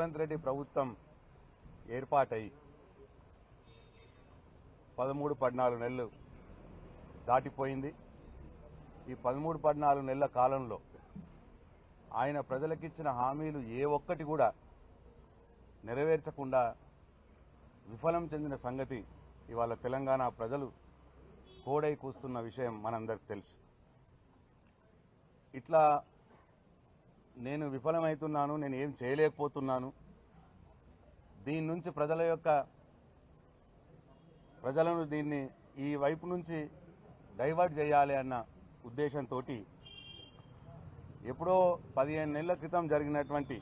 రేవంత్ రెడ్డి ప్రభుత్వం ఏర్పాటై పదమూడు పద్నాలుగు నెలలు దాటిపోయింది. ఈ పదమూడు పద్నాలుగు నెలల కాలంలో ఆయన ప్రజలకిచ్చిన హామీలు ఏ ఒక్కటి కూడా నెరవేర్చకుండా విఫలం చెందిన సంగతి ఇవాళ తెలంగాణ ప్రజలు కోడై కూస్తున్న విషయం మనందరికి తెలుసు. ఇట్లా నేను విఫలమవుతున్నాను నేను ఏం చేయలేకపోతున్నాను. దీని నుంచి ప్రజల యొక్క ప్రజలను దీన్ని ఈ వైపు నుంచి డైవర్ట్ చేయాలి అన్న ఉద్దేశంతో ఎప్పుడో పదిహేను నెలల క్రితం జరిగినటువంటి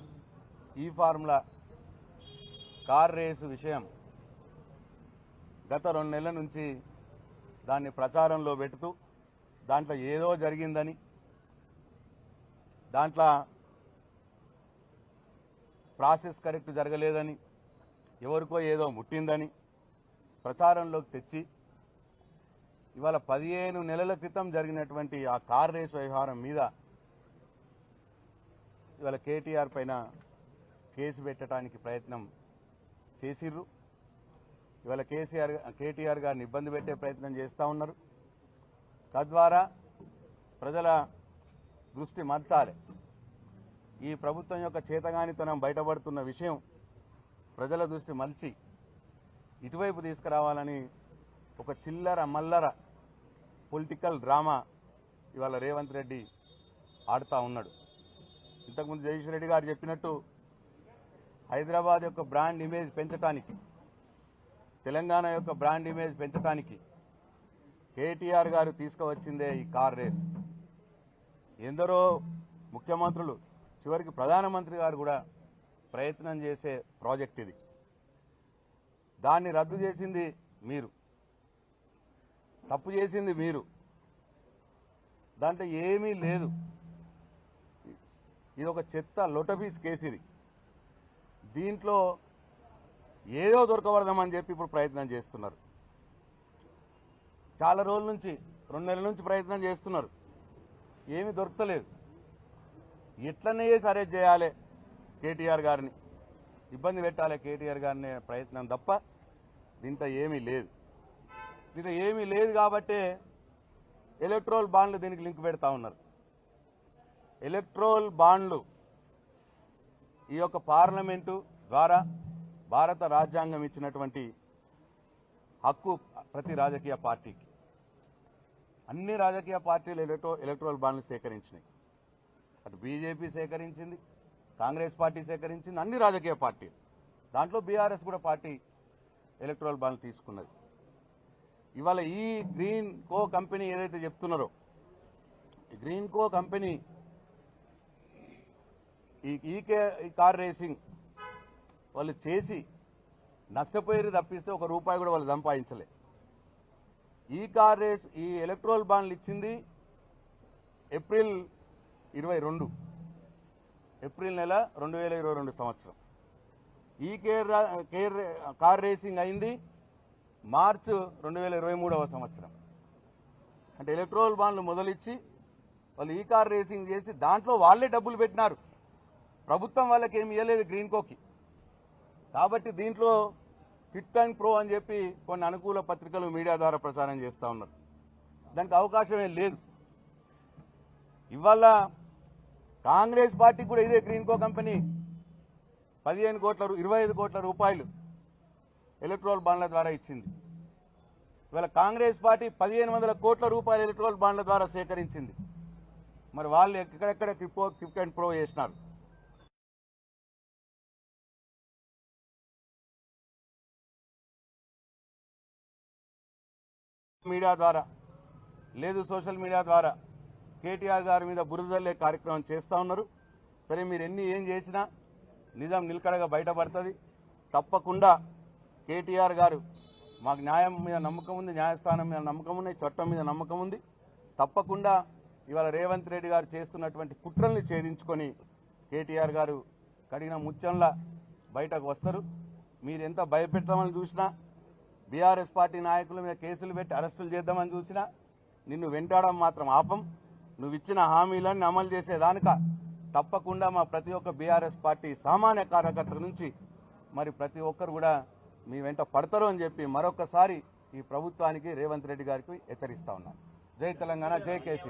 ఈ ఫార్ములా కార్ రేసు విషయం గత రెండు నెలల నుంచి దాన్ని ప్రచారంలో పెడుతూ దాంట్లో ఏదో జరిగిందని దాంట్లో ప్రాసెస్ కరెక్ట్ జరగలేదని ఎవరికో ఏదో ముట్టిందని ప్రచారంలోకి తెచ్చి ఇవాళ పదిహేను నెలల క్రితం జరిగినటువంటి ఆ కార్ రేస్ వ్యవహారం మీద ఇవాళ కేటీఆర్ పైన కేసు పెట్టడానికి ప్రయత్నం చేసిర్రు. ఇవాళ కేసీఆర్ కేటీఆర్ గారిని ఇబ్బంది పెట్టే ప్రయత్నం చేస్తూ ఉన్నారు. తద్వారా ప్రజల దృష్టి మార్చాలి. ఈ ప్రభుత్వం యొక్క చేతగానితనం బయటపడుతున్న విషయం ప్రజల దృష్టి మలిచి ఇటువైపు తీసుకురావాలని ఒక చిల్లర మల్లర పొలిటికల్ డ్రామా ఇవాళ రేవంత్ రెడ్డి ఆడుతూ ఉన్నాడు. ఇంతకుముందు జగదీష్ రెడ్డి గారు చెప్పినట్టు హైదరాబాద్ యొక్క బ్రాండ్ ఇమేజ్ పెంచడానికి తెలంగాణ యొక్క బ్రాండ్ ఇమేజ్ పెంచడానికి కేటీఆర్ గారు తీసుకువచ్చిందే ఈ కార్ రేస్. ఎందరో ముఖ్యమంత్రులు చివరికి ప్రధానమంత్రి గారు కూడా ప్రయత్నం చేసే ప్రాజెక్ట్ ఇది. దాన్ని రద్దు చేసింది మీరు. తప్పు చేసింది మీరు. దాంట్లో ఏమీ లేదు. ఇది ఒక చెత్త లొటపీస్ కేసు ఇది. దీంట్లో ఏదో దొరకబడదామని చెప్పి ఇప్పుడు ప్రయత్నం చేస్తున్నారు. చాలా రోజుల నుంచి రెండు నెలల నుంచి ప్రయత్నం చేస్తున్నారు. ఏమీ దొరకలేదు ఎట్లనే సరే చేయాలి కేటీఆర్ గారిని. ఇబ్బంది పెట్టాలి కేటీఆర్ గారిని ప్రయత్నం తప్ప దీంట్లో ఏమీ లేదు. దీంట్లో ఏమీ లేదు కాబట్టే ఎలక్ట్రోల్ బాండ్లు దీనికి లింక్ పెడతా ఉన్నారు. ఎలక్ట్రోల్ బాండ్లు ఈ యొక్క పార్లమెంటు ద్వారా భారత రాజ్యాంగం ఇచ్చినటువంటి హక్కు ప్రతి రాజకీయ పార్టీకి. అన్ని రాజకీయ పార్టీలు ఎలక్ట్రో ఎలక్ట్రోల్ బాండ్లు సేకరించినాయి. అటు బీజేపీ సేకరించింది కాంగ్రెస్ పార్టీ సేకరించింది అన్ని రాజకీయ పార్టీలు. దాంట్లో బీఆర్ఎస్ కూడా పార్టీ ఎలక్ట్రోల్ బాండ్ తీసుకున్నది. ఇవాళ ఈ గ్రీన్ కో కంపెనీ ఏదైతే చెప్తున్నారో ఈ గ్రీన్ కో కంపెనీ ఈ ఈకే ఈ కార్ రేసింగ్ వాళ్ళు చేసి నష్టపోయారు తప్పిస్తే ఒక రూపాయి కూడా వాళ్ళు సంపాదించలే. ఈ కార్ రేస్ ఈ ఎలక్ట్రోల్ బాండ్లు ఇచ్చింది ఏప్రిల్ ఇరవై రెండు. ఏప్రిల్ నెల రెండు వేల ఇరవై రెండు సంవత్సరం. ఈ కేర్ కేర్ కార్ రేసింగ్ అయింది మార్చ్ రెండు వేల ఇరవై మూడవ సంవత్సరం. అంటే ఎలక్ట్రోల్ బాండ్లు మొదలిచ్చి వాళ్ళు ఈ కార్ రేసింగ్ చేసి దాంట్లో వాళ్ళే డబ్బులు పెట్టినారు. ప్రభుత్వం వాళ్ళకి ఏమి ఇవ్వలేదు గ్రీన్ కోకి. కాబట్టి దీంట్లో కిట్ అండ్ ప్రో అని చెప్పి కొన్ని అనుకూల పత్రికలు మీడియా ద్వారా ప్రచారం చేస్తూ ఉన్నారు. దానికి అవకాశం లేదు. ఇవాళ కాంగ్రెస్ పార్టీ కూడా ఇదే గ్రీన్కో కంపెనీ పదిహేను కోట్ల ఇరవై ఐదు కోట్ల రూపాయలు ఎలక్ట్రోల్ బాండ్ల ద్వారా ఇచ్చింది. ఇవాళ కాంగ్రెస్ పార్టీ పదిహేను వందల కోట్ల రూపాయలు ఎలక్ట్రోల్ బాండ్ల ద్వారా సేకరించింది. మరి వాళ్ళు ఎక్కడెక్కడ క్రిప్టో క్రిప్ అండ్ ప్రో చేసినారు? మీడియా ద్వారా లేదు సోషల్ మీడియా ద్వారా కేటీఆర్ గారి మీద బురదల్లే కార్యక్రమం చేస్తూ ఉన్నారు. సరే మీరు ఎన్ని ఏం చేసినా నిజం నిలకడగా బయటపడుతుంది. తప్పకుండా కేటీఆర్ గారు మాకు న్యాయం మీద నమ్మకం ఉంది న్యాయస్థానం మీద నమ్మకం ఉంది చట్టం మీద నమ్మకం ఉంది. తప్పకుండా ఇవాళ రేవంత్ రెడ్డి గారు చేస్తున్నటువంటి కుట్రల్ని ఛేదించుకొని కేటీఆర్ గారు కడిగిన ముత్యంలా బయటకు వస్తారు. మీరు ఎంత భయపెట్టమని చూసినా బీఆర్ఎస్ పార్టీ నాయకుల మీద కేసులు పెట్టి అరెస్టులు చేద్దామని చూసినా నిన్ను వెంటాడడం మాత్రం ఆపం. నువ్వు ఇచ్చిన హామీలన్నీ అమలు చేసేదానిక? తప్పకుండా మా ప్రతి ఒక్క బీఆర్ఎస్ పార్టీ సామాన్య కార్యకర్తల నుంచి మరి ప్రతి ఒక్కరు కూడా మీ వెంట పడతారు అని చెప్పి మరొకసారి ఈ ప్రభుత్వానికి రేవంత్ రెడ్డి గారికి హెచ్చరిస్తా ఉన్నాను జై తెలంగాణ జై కేసీఆర్.